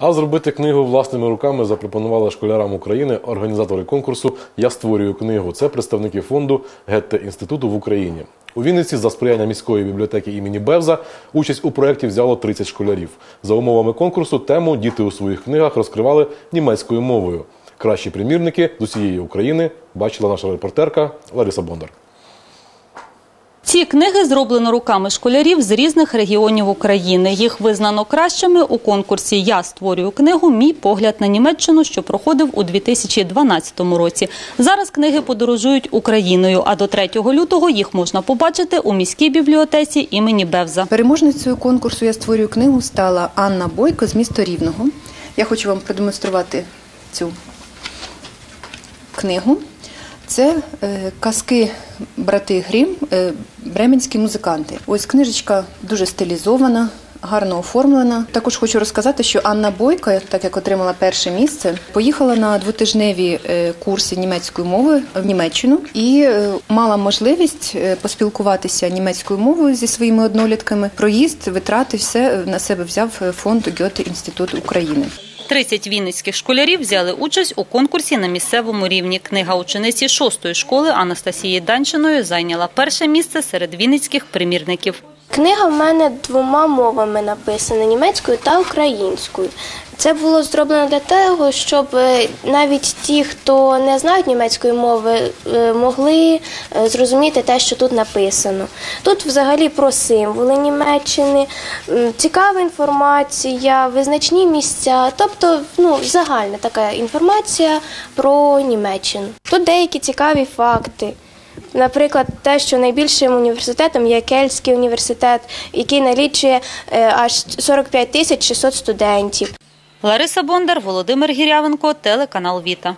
А зробити книгу власними руками запропонували школярам України організатори конкурсу Я створюю книгу. Це представники фонду Гетте інституту в Україні. У Вінниці за сприяння міської бібліотеки імені Бевза участь у проєкті взяло 30 школярів. За умовами конкурсу тему діти у своїх книгах розкривали німецькою мовою. Кращі примірники з усієї України бачила наша репортерка Лариса Бондар. Ці книги зроблено руками школярів з різних регіонів України. Їх визнано кращими у конкурсі Я створюю книгу Мій погляд на Німеччину, що проходив у 2012 році. Зараз книги подорожують Україною, а до 3 лютого їх можна побачити у міській бібліотеці імені Бевза. Переможницею конкурсу Я створюю книгу стала Анна Бойко з міста Рівного. Я хочу вам продемонструвати цю книгу. Це е, казки брати Грім, е, бременські музиканти. Ось книжечка дуже стилізована, гарно оформлена. Також хочу розказати, що Анна Бойко, так як отримала перше місце, поїхала на двотижневі е, курси німецької мови в Німеччину і е, мала можливість е, поспілкуватися німецькою мовою зі своїми однолітками. Проїзд, витрати, все на себе взяв фонд Гьоте Інститут України. 30 вінницьких школярів взяли участь у конкурсі на місцевому рівні. Книга учениці шостої школи Анастасії Данчиної зайняла перше місце серед вінницьких примірників. Книга в мене двома мовами написана німецькою та українською. Це було зроблено для того, щоб е, навіть ті, хто не знають німецької мови, е, могли е, зрозуміти те, що тут написано. Тут взагалі про символи Німеччини, цікава інформація, визначні місця, тобто ну, загальна така інформація про Німеччину. Тут деякі цікаві факти. Наприклад, те, що найбільшим університетом є Кельтський університет, який налічує е, аж 45 тисяч 600 студентів. Лариса Бондар, Володимир Гірявенко, телеканал Віта.